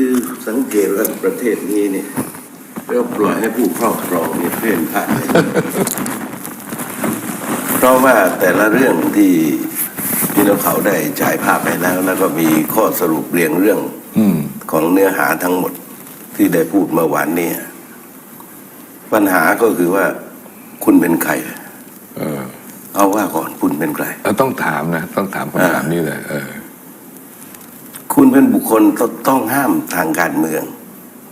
คือสังเกตว่าประเทศนี้เนี่ยเราปล่อยให้ผู้ครอบครองเนี่ยเพ่นพ่านไปเพราะว่าแต่ละเรื่องที่ที่เราเขาได้ฉายภาพไปแล้ว แล้วก็มีข้อสรุปเรียงเรื่องอืมของเนื้อหาทั้งหมดที่ได้พูดเมื่อวานนี้ปัญหาก็คือว่าคุณเป็นใครเออเอาว่าก่อนคุณเป็นใครเราต้องถามนะ ต้องถามคำถามนี้เลยเออ คุณเป็นบุคคลตต้องห้ามทางการเมือง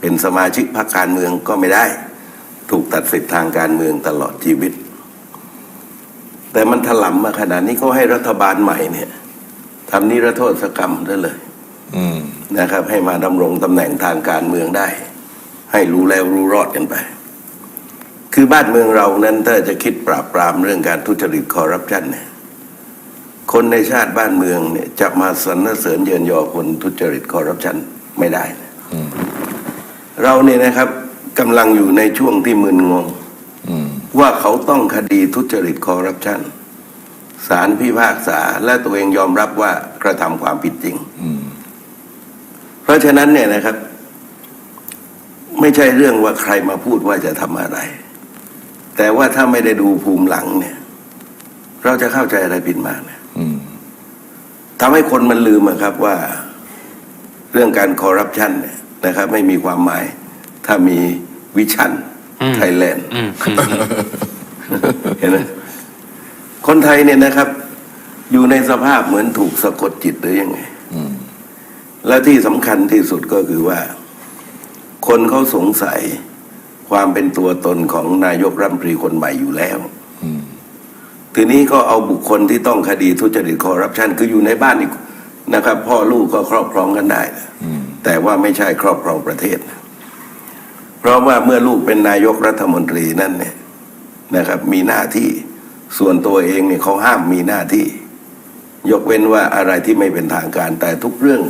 เป็นสมาชิกพรรคการเมืองก็ไม่ได้ ถูกตัดสิทธิ์ทางการเมืองตลอดชีวิต แต่มันถลำมมาขนาดนี้เขาให้รัฐบาลใหม่เนี่ยทำนิรโทษกรรมได้เลยนะครับ ให้มาดำรงตำแหน่งทางการเมืองได้ ให้รู้แล้วรู้รอดกันไป คือบ้านเมืองเรานั้นถ้าจะคิดปราบปรามเรื่องการทุจริตคอร์รัปชันเนี่ย คนในชาติบ้านเมืองเนี่ยจะมาสรรเสริญเยินยอคนทุจริตคอร์รัปชันไม่ได้นะอืมเราเนี่ยนะครับกำลังอยู่ในช่วงที่มึนงงอืมว่าเขาต้องคดีทุจริตคอร์รัปชันศาลพิพากษาและตัวเองยอมรับว่ากระทำความผิดจริงอืมเพราะฉะนั้นเนี่ยนะครับ ไม่ใช่เรื่องว่าใครมาพูดว่าจะทำอะไร แต่ว่าถ้าไม่ได้ดูภูมิหลังเนี่ย เราจะเข้าใจอะไรผิดมากเนี่ยอืม ทำให้คนมันลืมอะครับว่าเรื่องการคอร์รัปชันเนี่ยนะครับ ไม่มีความหมาย ถ้ามีวิชั่นอืมไทยแลนด์อืมเห็นไหมคนไทยเนี่ยนะครับ อยู่ในสภาพเหมือนถูกสะกดจิตหรือยังไงอืมและที่สำคัญที่สุดก็คือว่า คนเขาสงสัยความเป็นตัวตนของนายกรัฐมนตรีคนใหม่อยู่แล้วอืม ทีนี้ก็เอาบุคคลที่ต้องคดีทุจริตคอร์รัปชันคืออยู่ในบ้านอีกนะครับ พ่อลูกก็ครอบครองกันได้นะอืมแต่ว่าไม่ใช่ครอบครองประเทศนะเพราะว่าเมื่อลูกเป็นนายกรัฐมนตรีนั่นเนี่ยนะครับ มีหน้าที่ส่วนตัวเองเนี่ยเขาห้ามมีหน้าที่ ยกเว้นว่าอะไรที่ไม่เป็นทางการ แต่ทุกเรื่อง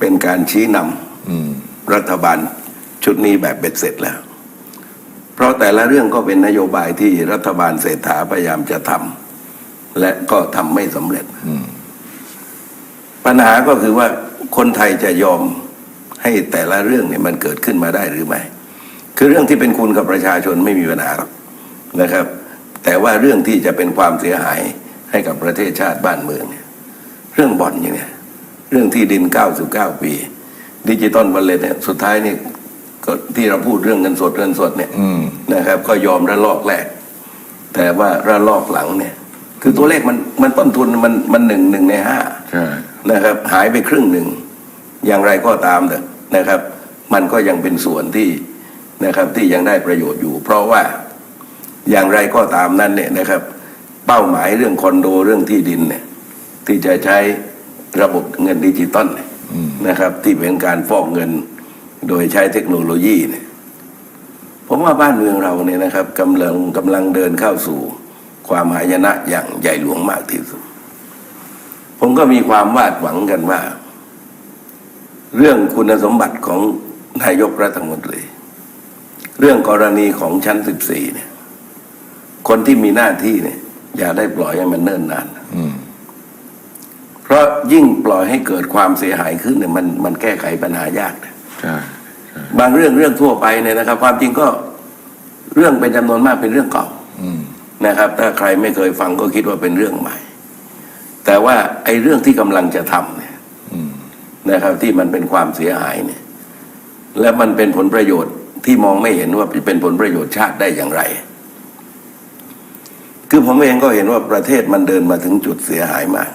เป็นการชี้นำอืมรัฐบาลชุดนี้แบบเบ็ดเสร็จแล้ว เพราะแต่ละเรื่องก็เป็นนโยบายที่รัฐบาลเศรษฐาพยายามจะทำและก็ทำไม่สำเร็จอืมปัญหาก็คือว่าคนไทยจะยอมให้แต่ละเรื่องเนี่ยมันเกิดขึ้นมาได้หรือไม่ คือเรื่องที่เป็นคุณกับประชาชนไม่มีปัญหาหรอกนะครับ แต่ว่าเรื่องที่จะเป็นความเสียหายให้กับประเทศชาติบ้านเมืองเนี่ยเรื่องบ่อนอย่างเนี้ยเรื่องที่ดิน 99 ปี ดิจิตอลวอลเล็ตเนี่ยสุดท้ายนี่ ก็ที่เราพูดเรื่องเงินสดเงินสดเนี่ยอืมนะครับ ก็ยอมระลอกแรก แต่ว่าระลอกหลังเนี่ย คือตัวเลขมันมันต้นทุนมันมันหนึ่งหนึ่งในห้าใช่นะครับ หายไปครึ่งหนึ่ง อย่างไรก็ตามเถอะนะครับ มันก็ยังเป็นส่วนที่นะครับที่ยังได้ประโยชน์อยู่ เพราะว่าอย่างไรก็ตามนั้นเนี่ยนะครับ เป้าหมายเรื่องคอนโดเรื่องที่ดินเนี่ย ที่จะใช้ระบบเงินดิจิตอลเนี่ยอืมนะครับ ที่เป็นการฟอกเงิน โดยใช้เทคโนโลยีเนี่ยผมว่าบ้านเมืองเราเนี่ยนะครับกำลังกำลังเดินเข้าสู่ความหายนะอย่างใหญ่หลวงมากที่สุด ผมก็มีความวาดหวังกันว่า เรื่องคุณสมบัติของนายกรัฐมนตรี เรื่องกรณีของชั้นสิบสี่เนี่ย คนที่มีหน้าที่เนี่ย อย่าได้ปล่อยให้มันเนิ่นนานอืมเพราะยิ่งปล่อยให้เกิดความเสียหายขึ้นเนี่ยมันมันแก้ไขปัญหายากนะใช่ใช่ บางเรื่องเรื่องทั่วไปเนี่ยนะครับ ความจริงก็เรื่องเป็นจำนวนมากเป็นเรื่องเก่าอืมนะครับ ถ้าใครไม่เคยฟังก็คิดว่าเป็นเรื่องใหม่ แต่ว่าไอ้เรื่องที่กำลังจะทำเนี่ยอืมนะครับ ที่มันเป็นความเสียหายเนี่ย และมันเป็นผลประโยชน์ที่มองไม่เห็นว่าเป็นผลประโยชน์ชาติได้อย่างไร คือผมเองก็เห็นว่าประเทศมันเดินมาถึงจุดเสียหายมาก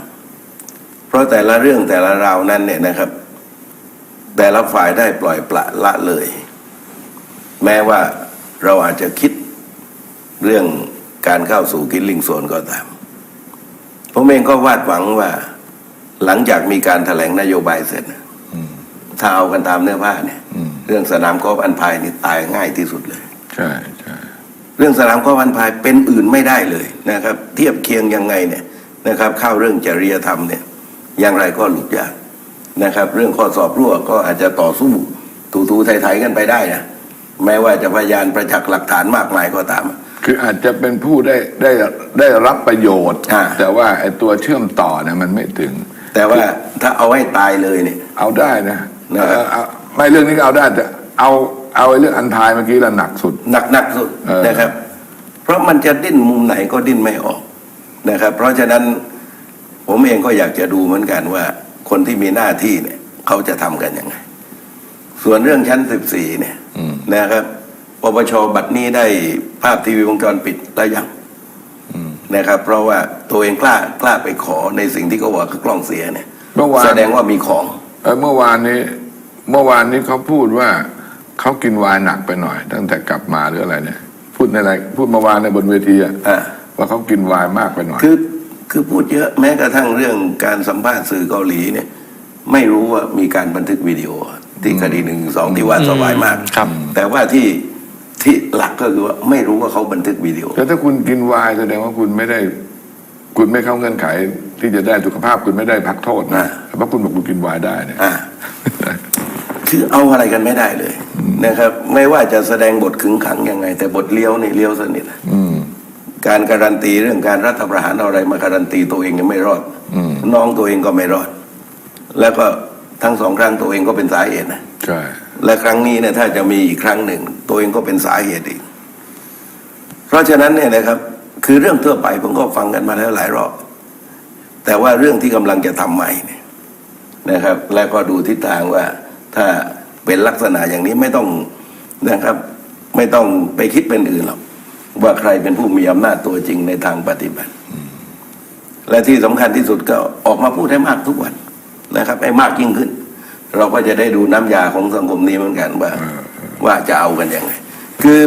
เพราะแต่ละเรื่องแต่ละราวนั้นเนี่ยนะครับ แต่ละฝ่ายได้ปล่อยปละละเลย แม้ว่าเราอาจจะคิดเรื่องการเข้าสู่กินลิงโซนก็ตามผมเองก็วาดหวังว่า หลังจากมีการแถลงนโยบายเสร็จถ้าเอากันตามเนื้อผ้าเนี่ยเรื่องสนามกอล์ฟอันพายนี่ตายง่ายที่สุดเลย ใช่ใช่เรื่องสนามกอล์ฟอันพายเป็นอื่นไม่ได้เลยนะครับ เทียบเคียงยังไงเนี่ยนะครับ เข้าเรื่องจริยธรรมเนี่ย อย่างไรก็หลุดยาก นะครับ เรื่องข้อสอบรั่วก็อาจจะต่อสู้ถูๆไถๆกันไปได้นะแม้ว่าจะพยานประจักษ์หลักฐานมากมายก็ตาม คืออาจจะเป็นผู้ได้ได้ได้รับประโยชน์ อ่า แต่ว่าไอ้ตัวเชื่อมต่อเนี่ยมันไม่ถึง แต่ว่าถ้าเอาให้ตายเลยเนี่ย เอาได้นะนะครับ เอาเอาไม่เรื่องนี้ก็เอาได้แต่เอาเอาไอ้เรื่องอันทายเมื่อกี้ละหนักสุด หนักหนักสุดเออ นะครับ เพราะมันจะดิ้นมุมไหนก็ดิ้นไม่ออกนะครับ เพราะฉะนั้นผมเองก็อยากจะดูเหมือนกันว่า คนที่มีหน้าที่เนี่ยเขาจะทำกันยังไง ส่วนเรื่องชั้นสิบสี่เนี่ยอืมนะครับปปชบัตรนี้ได้ภาพทีวีวงจรปิดแล้วยังอืมนะครับ เพราะว่าตัวเองกล้ากล้าไปขอในสิ่งที่เขาบอกคือกล้องเสียเนี่ยเมื่อวานแสดงว่ามีของเออเมื่อวานนี้ เมื่อวานนี้เขาพูดว่าเขากินไวน์หนักไปหน่อย ตั้งแต่กลับมาหรืออะไรเนี่ย พูดในอะไรพูดเมื่อวานในบนเวทีอะอ่าว่าเขากินไวน์มากไปหน่อย คือ คือพูดเยอะแม้กระทั่งเรื่องการสัมภาษณ์สื่อเกาหลีเนี่ย ไม่รู้ว่ามีการบันทึกวิดีโอ ที่คดีหนึ่งสองที่ว่าสบายมากครับ แต่ว่าที่ที่หลักก็คือว่าไม่รู้ว่าเขาบันทึกวิดีโอ แล้วถ้าคุณกินไวน์แสดงว่าคุณไม่ได้ คุณไม่เข้าเงื่อนไข ที่จะได้สุขภาพคุณไม่ได้พักโทษนะอ่าเพราะคุณบอกคุณกินไวน์ได้เนี่ย อ่า คือเอาอะไรกันไม่ได้เลยนะครับ ไม่ว่าจะแสดงบทขึงขังยังไง แต่บทเลี้ยวนี่เลี้ยวสนิทอืม การการันตีเรื่องการรัฐประหารเอาอะไรมาการันตีตัวเองยังไม่รอดอืมน้องตัวเองก็ไม่รอด แล้วก็ทั้งสองครั้งตัวเองก็เป็นสาเหตุนะใช่และครั้งนี้เนี่ยถ้าจะมีอีกครั้งหนึ่ง ตัวเองก็เป็นสาเหตุอีก เพราะฉะนั้นเนี่ยนะครับ คือเรื่องทั่วไปผมก็ฟังกันมาแล้วหลายรอบแต่ว่าเรื่องที่กำลังจะทำใหม่เนี่ยนะครับ แล้วก็ดูทิศทางว่าถ้าเป็นลักษณะอย่างนี้ไม่ต้องนะครับ ไม่ต้องไปคิดเป็นอื่นหรอก ว่าใครเป็นผู้มีอำนาจตัวจริงในทางปฏิบัติ และที่สำคัญที่สุดก็ออกมาพูดให้มากทุกวันนะครับให้มากยิ่งขึ้น เราก็จะได้ดูน้ำยาของสังคมนี้เหมือนกันว่าว่าจะเอากันยังไง คือ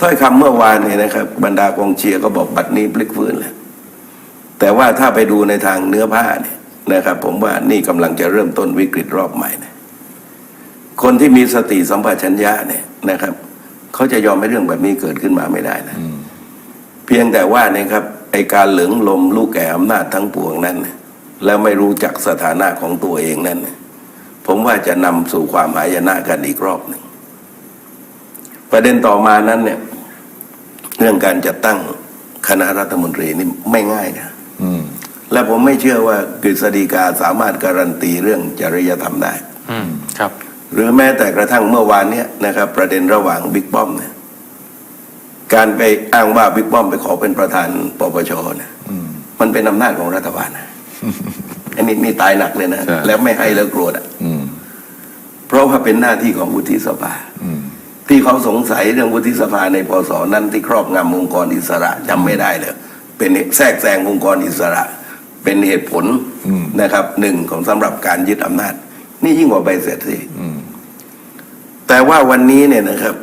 ถ้อยคำเมื่อวานเนี่ยนะครับ บรรดากองเชียร์ก็บอกบัตรนี้พลิกฟื้นแล้วแต่ว่าถ้าไปดูในทางเนื้อผ้าเนี่ยนะครับ ผมว่านี่กำลังจะเริ่มต้นวิกฤตรอบใหม่นะคนที่มีสติสัมปชัญญะเนี่ยนะครับ เขาจะยอมให้เรื่องแบบนี้เกิดขึ้นมาไม่ได้นะเพียงแต่ว่านะครับไอการเหลืองลมลูกแก่อำนาจทั้งปวงนั้นน่ะแล้วไม่รู้จักสถานะของตัวเองนั่นน่ะผมว่าจะนำสู่ความหายนะกันอีกรอบหนึ่งประเด็นต่อมานั้นเนี่ย เรื่องการจัดตั้งคณะรัฐมนตรีนี่ไม่ง่ายนะอืมและผมไม่เชื่อว่ากฤษฎีกาสามารถการันตีเรื่องจริยธรรมได้อืมครับ หรือแม้แต่กระทั่งเมื่อวานเนี้ยนะครับ ประเด็นระหว่างบิ๊กป้อมเนี่ยการไปอ้างว่าบิ๊กป้อมไปขอเป็นประธานปปชเนี่ยอืมมันเป็นอำนาจของรัฐบาลนะอันนี้นี่ตายหนักเลยนะใช่แล้วไม่ให้แล้วโกรธอะอืมเพราะว่าเป็นหน้าที่ของวุฒิสภาอืมที่เขาสงสัยเรื่องวุฒิสภาในปสนั้นที่ครอบงำองค์กรอิสระจำไม่ได้เลยเป็นแทรกแซงองค์กรอิสระ เป็นเหตุผลอืมนะครับหนึ่งของสำหรับการยึดอำนาจ นี่ยิ่งกว่าใบเสร็จสิอืม แต่ว่าวันนี้เนี่ยนะครับ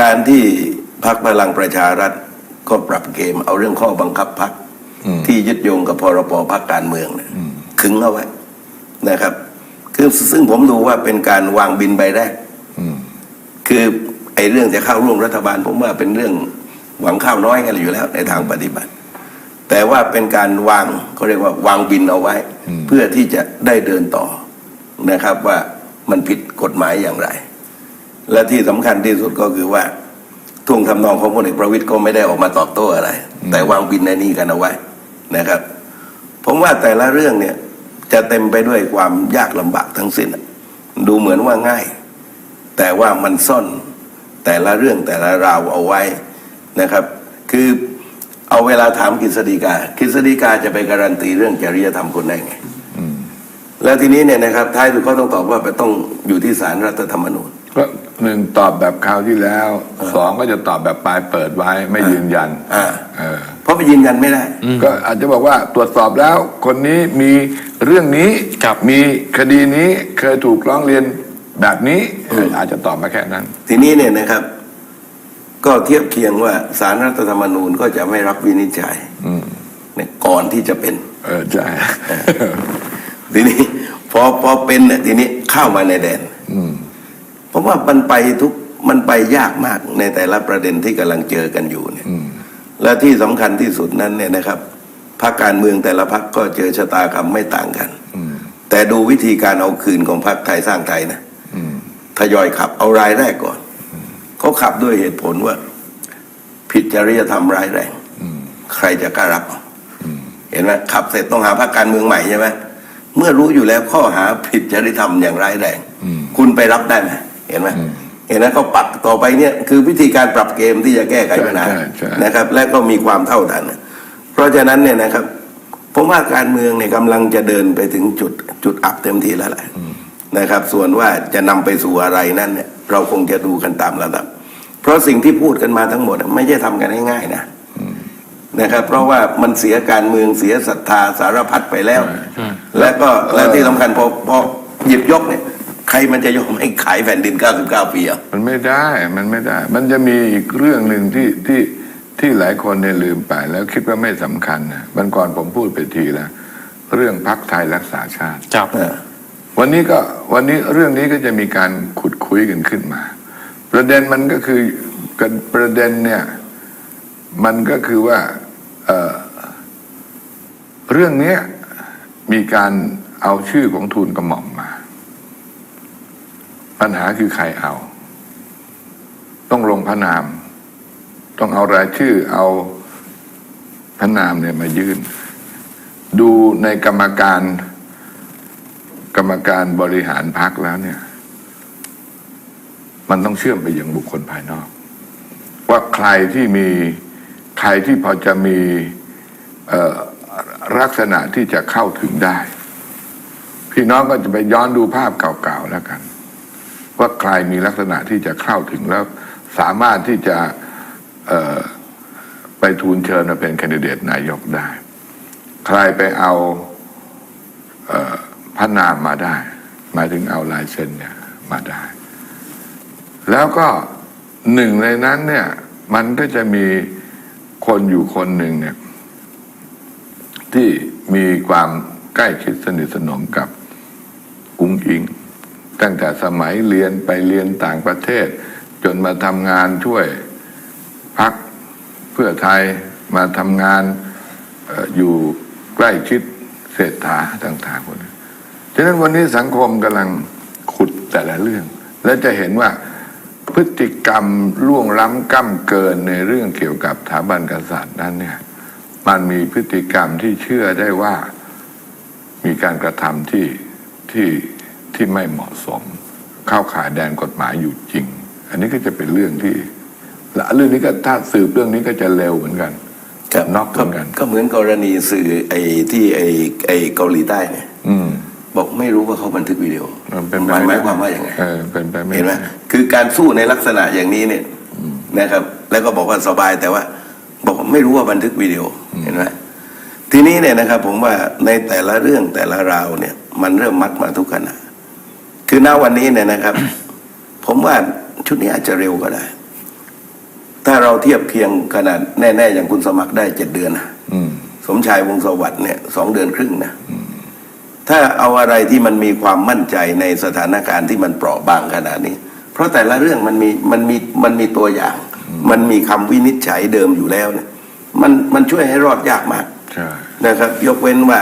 การที่พักพลังประชารัฐก็ปรับเกมเอาเรื่องข้อบังคับพักอืมที่ยึดโยงกับพรบพักการเมืองเนี่ยอืมขึงเอาไว้นะครับคือซึ่งผมดูว่าเป็นการวางบินใบแรกอืมคือไอ้เรื่องจะเข้าร่วมรัฐบาล ผมว่าเป็นเรื่องหวังข้าวน้อยกันอยู่แล้ว ในทางปฏิบัติ แต่ว่าเป็นการวางเขาเรียกว่าวางบินเอาไว้ เพื่อที่จะได้เดินต่อนะครับว่ามันผิดกฎหมายอย่างไร และที่สำคัญที่สุดก็คือว่าท่วงทำนองของพลเอกประวิตยก็ไม่ได้ออกมาตอบโต้อะไร แต่วางบินในนี้กันเอาไว้นะครับ ผมว่าแต่ละเรื่องเนี่ยจะเต็มไปด้วยความยากลำบากทั้งสิ้น ดูเหมือนว่าง่าย แต่ว่ามันซ่อนแต่ละเรื่องแต่ละราวเอาไว้นะครับ คือเอาเวลาถามกฤษฎีกา กฤษฎีกาจะไปการันตีเรื่องจริยธรรมคนได้ไงอืมแล้วทีนี้เนี่ยนะครับท้ายสุดเขาต้องตอบว่าไปต้องอยู่ที่ศาลรัฐธรรมนูญ ก็หนึ่งตอบแบบคราวที่แล้วสองก็จะตอบแบบปลายเปิดไว้ไม่ยืนยันอ่า เออ เพราะไปยืนยันไม่ได้ ก็อาจจะบอกว่าตรวจสอบแล้วคนนี้มีเรื่องนี้ครับมีคดีนี้เคยถูกร้องเรียนแบบนี้เอออาจจะตอบมาแค่นั้น ทีนี้เนี่ยนะครับ ก็เทียบเคียงว่าศาลรัฐธรรมนูญก็จะไม่รับวินิจฉัยอืมเนี่ยก่อนที่จะเป็น เออใช่ ทีนี้ พอพอเป็นเนี่ยทีนี้เข้ามาในแดน อืมเพ ราะว่ามันไปทุกมันไปยากมากในแต่ละประเด็นที่กำลังเจอกันอยู่เนี่ยอืมและที่สำคัญที่สุดนั้นเนี่ยนะครับพรรคการเมืองแต่ละพรรคก็เจอชะตากรรมไม่ต่างกันอืมแต่ดูวิธีการเอาคืนของพรรคไทยสร้างไทยนะอืมทยอยขับเอารายแรกก่อนเขาขับด้วยเหตุผลว่า ผิดจริยธรรมร้ายแรงอืมใครจะกล้ารับเอาเห็นไหมขับเสร็จต้องหาพรรคการเมืองใหม่ใช่ไหมเมื่อรู้อยู่แล้วข้อหาผิดจริยธรรมอย่างร้ายแรงอืมคุณไปรับได้ไหม เห็นไหมอืมเห็นไหมเขาปักต่อไปเนี่ยคือวิธีการปรับเกมที่จะแก้ไขปัญหาใช่ใช่นะครับ และก็มีความเท่าทันเพราะฉะนั้นเนี่ยนะครับผมว่าการเมืองเนี่ยกำลังจะเดินไปถึงจุดจุดอับเต็มที่แล้วแหละนะครับ ส่วนว่าจะนำไปสู่อะไรนั้นเนี่ยเราคงจะดูกันตามระดับ เพราะสิ่งที่พูดกันมาทั้งหมด ไม่ใช่ทำกันง่ายๆนะนะครับ เพราะว่ามันเสียการเมืองเสียศรัทธาสารพัดไปแล้วใช่และก็และที่สำคัญพอพอหยิบยกเนี่ย ใครมันจะยอมให้ขายแผ่นดิน 99 ปีอะมันไม่ได้มันไม่ได้ มันจะมีอีกเรื่องหนึ่งที่ที่ที่หลายคนเนี่ยลืมไป แล้วคิดว่าไม่สำคัญนะวันก่อนผมพูดไปทีแล้วเรื่องพักไทยรักษาชาติ ครับเออวันนี้ก็วันนี้เรื่องนี้ก็จะมีการขุดคุยกันขึ้นมา ประเด็นมันก็คือกันประเด็นเนี่ย มันก็คือว่าเอ่อเรื่องเนี้ยมีการเอาชื่อของทูลกระหม่อมมา ปัญหาคือใครเอา ต้องลงพระนาม ต้องเอารายชื่อเอาพระนามเนี่ยมายื่น ดูในกรรมการกรรมการบริหารพักแล้วเนี่ย มันต้องเชื่อมไปยังบุคคลภายนอก ว่าใครที่มีใครที่พอจะมีลักษณะที่จะเข้าถึงได้ พี่น้องก็จะไปย้อนดูภาพเก่าๆแล้วกัน ว่าใครมีลักษณะที่จะเข้าถึงแล้วสามารถที่จะไปทูลเชิญมาเป็นแคนดิเดตนายกได้ ใครไปเอาเออพระนามมาได้ หมายถึงเอาลายเซ็นเนี่ยมาได้ แล้วก็หนึ่งในนั้นเนี่ย มันก็จะมีคนอยู่คนหนึ่งเนี่ย ที่มีความใกล้ชิดสนิทสนมกับกุ้งอิง ตั้งแต่สมัยเรียนไปเรียนต่างประเทศ จนมาทำงานช่วยพักเพื่อไทยมาทำงานออยู่ใกล้ชิดเศรษฐาต่างๆคนนี้ฉะนั้นวันนี้สังคมกำลังขุดแต่ละเรื่อง และจะเห็นว่าพฤติกรรมล่วงล้ำก้ำเกินในเรื่องเกี่ยวกับสถาบันกษัตริย์นั้นเนี่ยมันมีพฤติกรรมที่เชื่อได้ว่ามีการกระทำที่ที่ ที่ไม่เหมาะสม เข้าข่ายแดนกฎหมายอยู่จริง อันนี้ก็จะเป็นเรื่องที่และเรื่องนี้ก็ถ้าสืบเรื่องนี้ก็จะเร็วเหมือนกันครับน็อกเหก็มือนกัน ก็เหมือนกรณีสื่อไอ้ที่ไอ้ไอ้เกาหลีใต้เนี่ยอืมบอกไม่รู้ว่าเขาบันทึกวิดีโอมันเป็นหไปมายหไม่มายได้ความว่าอย่างไงเออเป็นไปไม่เห็นไหมได้คือการสู้ในลักษณะอย่างนี้เนี่ยนะครับ แล้วก็บอกว่าสบายแต่ว่า บอกว่าไม่รู้ว่าบันทึกวิดีโอเห็นไหมทีนี้เนี่ยนะครับ ผมว่าในแต่ละเรื่องแต่ละราวเนี่ย มันเริ่มมัดมาทุกขณะ คือณวันนี้เนี่ยนะครับ ผมว่าชุดนี้อาจจะเร็วก็ได้ ถ้าเราเทียบเคียงขนาดแน่ ๆ อย่างคุณสมัครได้เจ็ดเดือนนะอืมสมชายวงศ์สวัสดิ์เนี่ยสองเดือนครึ่งนะถ้าเอาอะไรที่มันมีความมั่นใจในสถานการณ์ที่มันเปราะบางขนาดนี้ เพราะแต่ละเรื่องมันมีมันมีมันมีตัวอย่าง มันมีคำวินิจฉัยเดิมอยู่แล้วเนี่ยมันมันช่วยให้รอดยากมากใช่นะครับ ยกเว้นว่า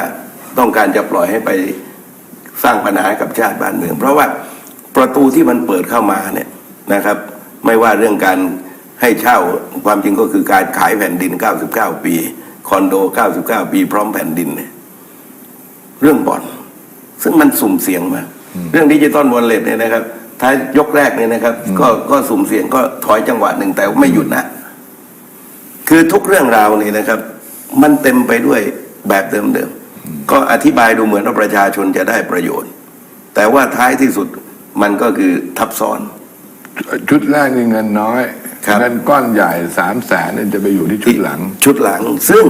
ต้องการจะปล่อยให้ไป สร้างปัญหากับชาติบ้านเมือง เพราะว่าประตูที่มันเปิดเข้ามาเนี่ยนะครับ ไม่ว่าเรื่องการให้เช่าความจริงก็คือการขายแผ่นดิน 99 ปี คอนโด 99 ปี พร้อมแผ่นดินเนี่ยเรื่องบ่อน ซึ่งมันสุ่มเสี่ยงมากเรื่องดิจิตอลวอลเล็ตเนี่ยนะครับท้ายยกแรกเนี่ยนะครับ ก็ก็สุ่มเสี่ยงก็ถอยจังหวะหนึ่งแต่ไม่หยุดนะ คือทุกเรื่องราวนี่นะครับ มันเต็มไปด้วยแบบเดิมๆ ก็อธิบายดูเหมือนว่าประชาชนจะได้ประโยชน์ แต่ว่าท้ายที่สุดมันก็คือทับซ้อน ชุดแรกนี่เงินน้อยครับเงินก้อนใหญ่สามแสนเนี่ยจะไปอยู่ที่ชุดหลัง ชุดหลังซึ่ง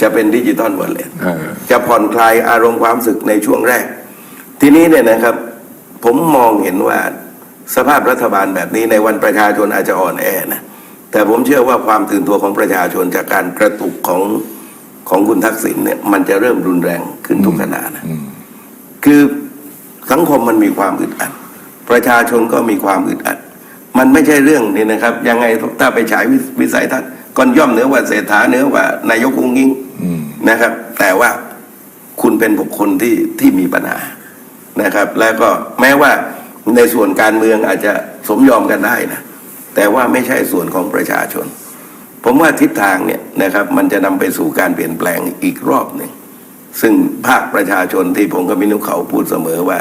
จะเป็นดิจิตอลวอลเล็ตเออจะผ่อนคลายอารมณ์ความรู้สึกในช่วงแรก ทีนี้เนี่ยนะครับ ผมมองเห็นว่าสภาพรัฐบาลแบบนี้ในวันประชาชนอาจจะอ่อนแอนะแต่ผมเชื่อว่าความตื่นตัวของประชาชนจากการกระตุกของ ของคุณทักษิณเนี่ยมันจะเริ่มรุนแรงขึ้นทุกขณะนะอืมคือสังคมมันมีความอึดอัด ประชาชนก็มีความอึดอัด มันไม่ใช่เรื่องนี่นะครับ ยังไงถ้าไปฉายวิวิสัยทัศน์ก่อนย่อมเหนือกว่าเศรษฐาเหนือกว่านายกอุ้งยิงอืมนะครับ แต่ว่าคุณเป็นบุคคลที่ที่มีปัญหานะครับ แล้วก็แม้ว่าในส่วนการเมืองอาจจะสมยอมกันได้นะแต่ว่าไม่ใช่ส่วนของประชาชน ผมว่าทิศทางเนี่ยนะครับมันจะนำไปสู่การเปลี่ยนแปลงอีกรอบหนึ่งซึ่งภาคประชาชนที่ผมกับมินุเขาพูดเสมอว่า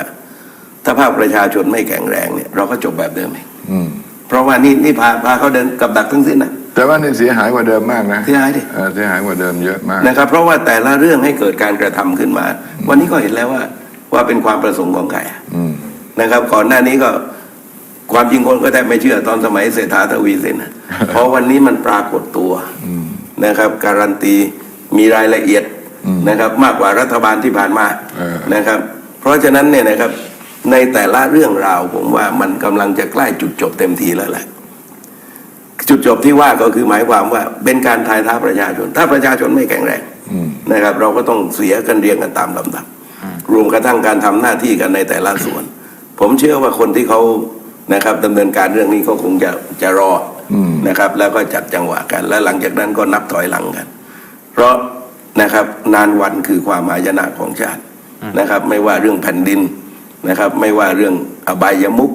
ถ้าภาคประชาชนไม่แข็งแรงเนี่ยเราก็จบแบบเดิมเองอืมเพราะว่านี่นี่พาพาเขาเดินกับดักทั้งสิ้นนะแต่ว่านี่เสียหายกว่าเดิมมากนะเสียหายดิเออเสียหายกว่าเดิมเยอะมากนะครับ เพราะว่าแต่ละเรื่องให้เกิดการกระทำขึ้นมา วันนี้ก็เห็นแล้วว่าว่าเป็นความประสงค์ของใครอะอืมนะครับ ก่อนหน้านี้ก็ ความจริงคนก็แทบไม่เชื่อตอนสมัยเศรษฐาทวีสินนะเพราะวันนี้มันปรากฏตัวนะครับ การันตีมีรายละเอียดนะครับ มากกว่ารัฐบาลที่ผ่านมาเออนะครับ เพราะฉะนั้นเนี่ยนะครับในแต่ละเรื่องราวผมว่ามันกำลังจะใกล้จุดจบเต็มทีแล้วแหละจุดจบที่ว่าก็คือหมายความว่าเป็นการทายท้าประชาชน ถ้าประชาชนไม่แข็งแรงอืมนะครับ เราก็ต้องเสียกันเรียงกันตามลำดับ รวมกระทั่งการทำหน้าที่กันในแต่ละส่วน ผมเชื่อว่าคนที่เขา นะครับดำเนินการเรื่องนี้เขาคงจะจะรออมนะครับ แล้วก็จัดจังหวะกัน แล้วหลังจากนั้นก็นับถอยหลังกัน เพราะนะครับนานวันคือความหายนะของชาตินะครับ ไม่ว่าเรื่องแผ่นดินนะครับ ไม่ว่าเรื่องอบายมุก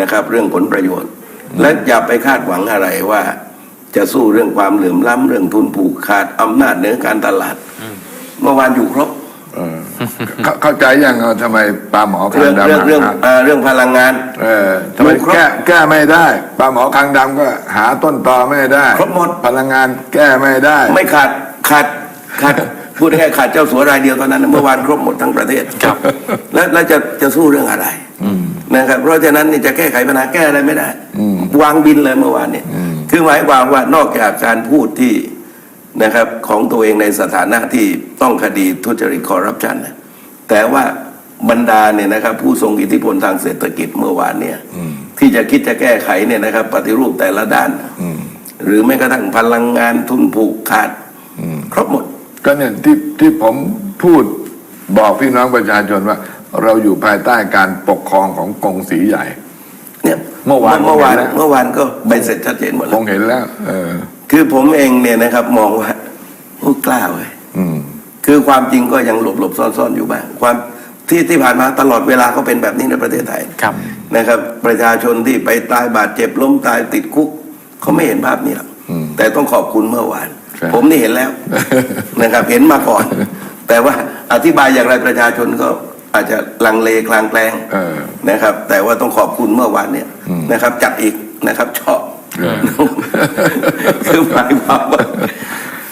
นะครับ เรื่องผลประโยชน์ และอย่าไปคาดหวังอะไรว่า จะสู้เรื่องความเหลื่อมล้ำเรื่องทุนผูกขาดอำนาจเหนือการตลาด เมื่อวานอยู่ครบ เออเข้าเข้าใจยังเอาทำไมปลาหมอคาเรื่องงดำเรื่องเรื่องหาเอ่อเรื่องพลังงาน เออทำไมอยู่ครบแก้แก้ไม่ได้ปลาหมอคางดำก็หาต้นตอไม่ได้ครบหมด พลังงานแก้ไม่ได้ ไม่ขาดขาดขาดพูดง่ายๆขาดเจ้าสัวรายเดียวตอนนั้นนะเมื่อวานครบหมดทั้งประเทศครับแล้วแล้วจะจะสู้เรื่องอะไรนะครับเพราะฉะนั้นนี่จะแก้ไขปัญหาแก้อะไรไม่ได้ วางบินเลยเมื่อวานเนี่ยคือหมายความว่านอกจากการพูดที่ นะครับของตัวเองในสถานะที่ต้องคดีทุจริตคอร์รัปชันนะแต่ว่าบรรดาเนี่ยนะครับผู้ทรงอิทธิพลทางเศรษฐกิจเมื่อวานเนี่ยที่จะคิดจะแก้ไขเนี่ยนะครับปฏิรูปแต่ละด้าน หรือแม้กระทั่งพลังงานทุนผูกขาดครบหมด ก็เนี่ยที่ที่ผมพูดบอกพี่น้องประชาชนว่า เราอยู่ภายใต้การปกครองของกงสีใหญ่เนี่ยเมื่อวานเมื่อวานเห็นแล้วเมื่อวานก็ใบเสร็จชัดเจนหมดคแล้วงเห็นแล้ว เออ คือผมเองเนี่ยนะครับมองว่าโอ้กล้าเว้ยอืม คือความจริงก็ยังหลบหลบซ่อนซ่อนอยู่บ้างความที่ที่ผ่านมาตลอดเวลาก็เป็นแบบนี้ในประเทศไทยครับ นะครับ ประชาชนที่ไปตายบาดเจ็บล้มตายติดคุกเขาไม่เห็นภาพนี้หรอกอืมแต่ต้องขอบคุณเมื่อวาน ใช่ ผมนี่เห็นแล้ว นะครับ เห็นมาก่อน แต่ว่าอธิบายอย่างไรประชาชนก็อาจจะลังเลคลางแคลง เออ นะครับแต่ว่าต้องขอบคุณเมื่อวานเนี่ยนะครับ จัดอีกนะครับชอบเออ คือหมายความว่า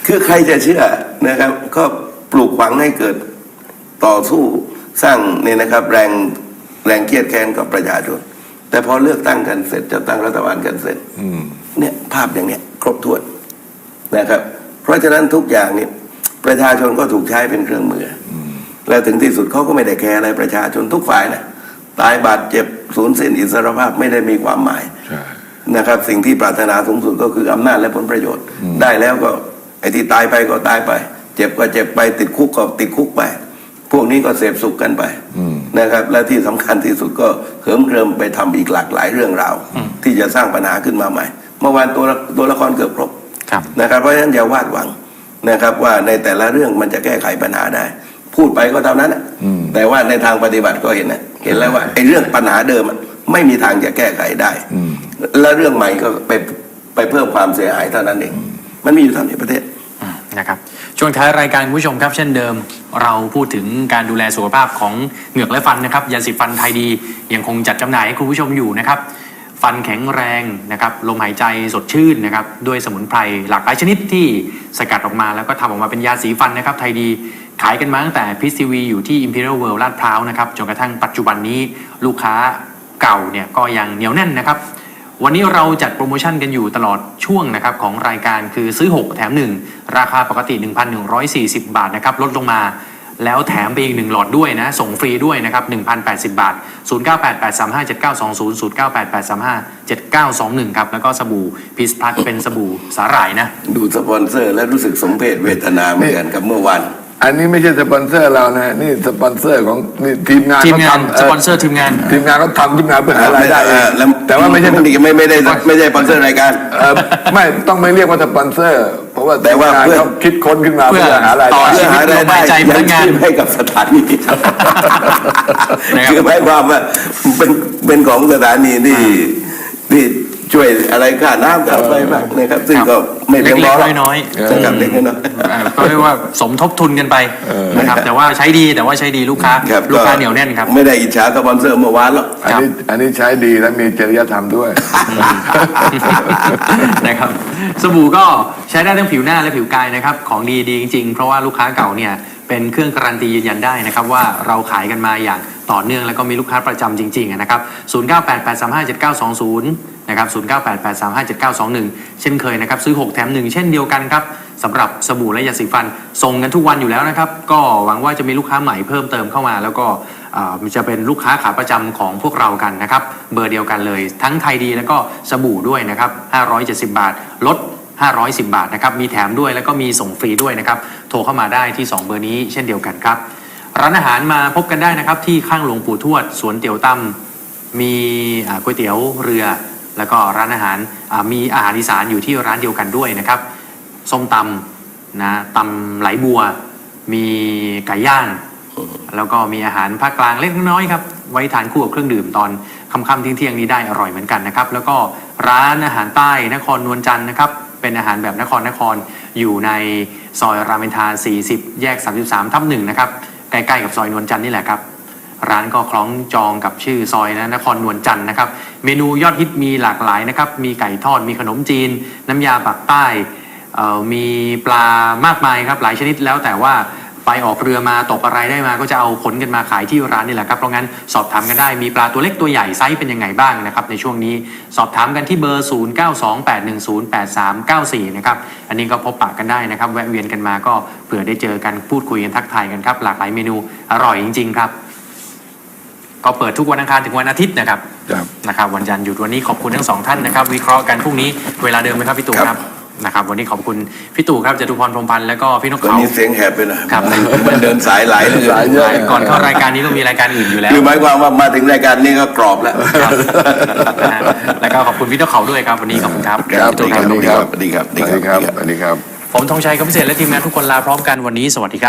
คือใครจะเชื่อนะครับ ก็ปลูกฝังให้เกิดต่อสู้สร้างเนี่ยนะครับ แรงแรงเครียดแค้นกับประชาชนแต่พอเลือกตั้งกันเสร็จจะตั้งรัฐบาลกันเสร็จเนี่ยภาพอย่างเนี้ยครบถ้วนนะครับ เพราะฉะนั้นทุกอย่างเนี่ยประชาชนก็ถูกใช้เป็นเครื่องมือและถึงที่สุดเขาก็ไม่ได้แคร์อะไรประชาชนทุกฝ่ายนะตายบาดเจ็บสูญสิ้นอิสรภาพไม่ได้มีความหมาย นะครับ สิ่งที่ปรารถนาสูงสุดก็คืออำนาจและผลประโยชน์ ได้แล้วก็ไอ้ที่ตายไปก็ตายไป เจ็บก็เจ็บไปติดคุกก็ติดคุกไป พวกนี้ก็เสพสุขกันไปอืมนะครับ และที่สำคัญที่สุดก็เหิมเกริมไปทำอีกหลากหลายเรื่องราว ที่จะสร้างปัญหาขึ้นมาใหม่ เมื่อวานตัวละตัวละครเกือบครบครับนะครับ เพราะฉะนั้นอย่าวาดหวังนะครับว่าในแต่ละเรื่องมันจะแก้ไขปัญหาได้ พูดไปก็เท่านั้นน่ะอืมแต่ว่าในทางปฏิบัติก็เห็นนะเห็นแล้วว่าไอ้เรื่องปัญหาเดิมอะ ไม่มีทางจะแก้ไขได้อืมและเรื่องใหม่ก็ไปไปเพิ่มความเสียหายเท่านั้นเอง มันมีอยู่เท่านี้ประเทศอืมนะครับช่วงท้ายรายการคุณผู้ชมครับ เช่นเดิม เราพูดถึงการดูแลสุขภาพของเหงือกและฟันนะครับยาสีฟันไทยดียังคงจัดจำหน่ายให้คุณผู้ชมอยู่นะครับ ฟันแข็งแรงนะครับลมหายใจสดชื่นนะครับด้วยสมุนไพรหลากหลายชนิดที่สกัดออกมา แล้วก็ทำออกมาเป็นยาสีฟันนะครับไทยดีขายกันมาตั้งแต่พิซซีวีอยู่ที่ Imperial World ลาดพร้าวนะครับจนกระทั่งปัจจุบันนี้ลูกค้า เก่าเนี่ยก็ยังเหนียวแน่นนะครับ วันนี้เราจัดโปรโมชั่นกันอยู่ตลอดช่วงนะครับของรายการคือซื้อ 6 แถม 1 ราคาปกติ 1,140 บาทนะครับลดลงมาแล้วแถมไปอีก 1 หลอดด้วยนะ ส่งฟรีด้วยนะครับ 1,080 บาท 0988357920 0988357921 ครับ แล้วก็สบู่พิสพลัสเป็นสบู่สาหร่ายนะ ดูสปอนเซอร์และรู้สึกสมเพชเวทนาเหมือนกันกับเมื่อวาน อันนี้ไม่ใช่สปอนเซอร์เรานะ นี่สปอนเซอร์ของนี่ทีมงานทีมงานเขทำสปอนเซอร์ทีมงาน ทีมงานเขาทำขึ้นมาเพื่อหารายได้เออแล้วแต่ว่าไม่ใช่ไม่ไม่ไม่ได้ไม่ได้สปอนเซอร์รายการ เอ่อไม่ต้องไม่เรียกว่าสปอนเซอร์ เพราะว่าแต่ว่าทีมงนเพื่อ เขาคิดค้นขึ้นมาเพื่เพื่ออหารายต่อ ได้ชีเพื่อวิตหารายได้ลมหายใจพนักงานยังชีพให้กับสถานีนะครับคือหมายความว่าเป็นเป็นของสถานีที่ที่ ช่วยอะไรค่าน้ำค่าไฟบ้างนะครับ ซึ่งก็ไม่เพีเล็ยงพอกหรอกๆน้อยๆสกัดเล็กน้อย อ่าก็เรียกว่าสมทบทุนกันไปนะครับ แต่ว่าใช้ดีแต่ว่าใช้ดีลูกค้าครับลูกค้าเหนียวแน่นครับ ไม่ได้อิจฉาสปอนเซอร์เมื่อวานหรอก อันนี้อันนี้ใช้ดีและมีจริยธรรมด้วย นะครับสบู่ก็ใช้ได้ทั้งผิวหน้าและผิวกายนะครับของดีดีจริงๆ เพราะว่าลูกค้าเก่าเนี่ยเป็นเครื่องการันตียืนยันได้นะครับว่าเราขายกันมาอย่างต่อเนื่องแล้วก็มีลูกค้าประจำจริงๆนะครับ 0988357920 นะครับ0988357921 เช่นเคยนะครับซื้อ 6 แถม 1 เช่นเดียวกันครับสำหรับสบู่และยาสีฟัน ส่งกันทุกวันอยู่แล้วนะครับ ก็หวังว่าจะมีลูกค้าใหม่เพิ่มเติมเข้ามา แล้วก็จะเป็นลูกค้าขาประจำของพวกเรากันนะครับ เบอร์เดียวกันเลย ทั้งไทยดีแล้วก็สบู่ด้วยนะครับ 570 บาท ลด 510 บาทนะครับ มีแถมด้วยแล้วก็มีส่งฟรีด้วยนะครับ โทรเข้ามาได้ที่ 2 เบอร์นี้เช่นเดียวกันครับ ร้านอาหารมาพบกันได้นะครับที่ข้างหลวงปู่ทวด สวนเตี๋ยวตั้มมีก๋วยเตี๋ยวเรือ แล้วก็ร้านอาหารมีอาหารอีสานอยู่ที่ร้านเดียวกันด้วยนะครับ ส้มตำนะตำไหลบัว มีไก่ย่าง แล้วก็มีอาหารภาคกลางเล็กน้อยครับ ไว้ทานคู่กับเครื่องดื่มตอนค่ำๆเที่ยงๆนี้ได้อร่อยเหมือนกันนะครับ แล้วก็ร้านอาหารใต้นครนวลจันทร์นะครับ เป็นอาหารแบบนครนครอยู่ในซอยรามอินทรา40 แยก 33ทับหนึ่งนะครับ ใกล้ๆกับซอยนวลจันทร์นี่แหละครับ ร้านก็คล้องจองกับชื่อซอยนะนครนวลจันทร์นะครับ เมนูยอดฮิตมีหลากหลายนะครับ มีไก่ทอด มีขนมจีน น้ำยาปักใต้ มีปลามากมายครับหลายชนิดแล้วแต่ว่าไปออกเรือมาตกอะไรได้มาก็จะเอาขนกันมาขายที่ร้านนี่แหละครับ เพราะงั้นสอบถามกันได้มีปลาตัวเล็กตัวใหญ่ไซส์เป็นยังไงบ้างนะครับในช่วงนี้สอบถามกันที่เบอร์ 0928108394 นะครับอันนี้ก็พบปะกันได้นะครับ แวะเวียนกันมาก็เผื่อได้เจอกันพูดคุยกันทักทายกันครับ หลากหลายเมนูอร่อยจริง ๆ ครับ ก็เปิดทุกวันอังคารถึงวันอาทิตย์นะครับครับนะครับวันจันทร์หยุดวันนี้ขอบคุณทั้งสองท่านนะครับ วิเคราะห์กันพรุ่งนี้เวลาเดิมไหมครับพี่ตู่ครับครับนะครับวันนี้ขอบคุณพี่ตู่ครับจตุพรพรหมพันธ์แล้วก็พี่นกวันเขา นี้เสียงแหบไปหน่อยครับ มันเดินสายหลายเรื่องสายเยอะก่อนเข้ารายการนี้ก็มีรายการอื่นอยู่แล้ว คือหมายความว่ามาถึงรายการนี้ก็กรอบแล้ว ครับนะฮะแล้วก็ขอบคุณพี่นกเขาด้วยครับวันนี้ขอบคุณครับครับพี่ตู่สวัสดีครับสวัสดีครับสวัสดีครับ สวัสดีครับ ผมธงชัยกบพิเศษและทีมงานทุกคนลาพร้อมกันวันนี้สวัสดีครับ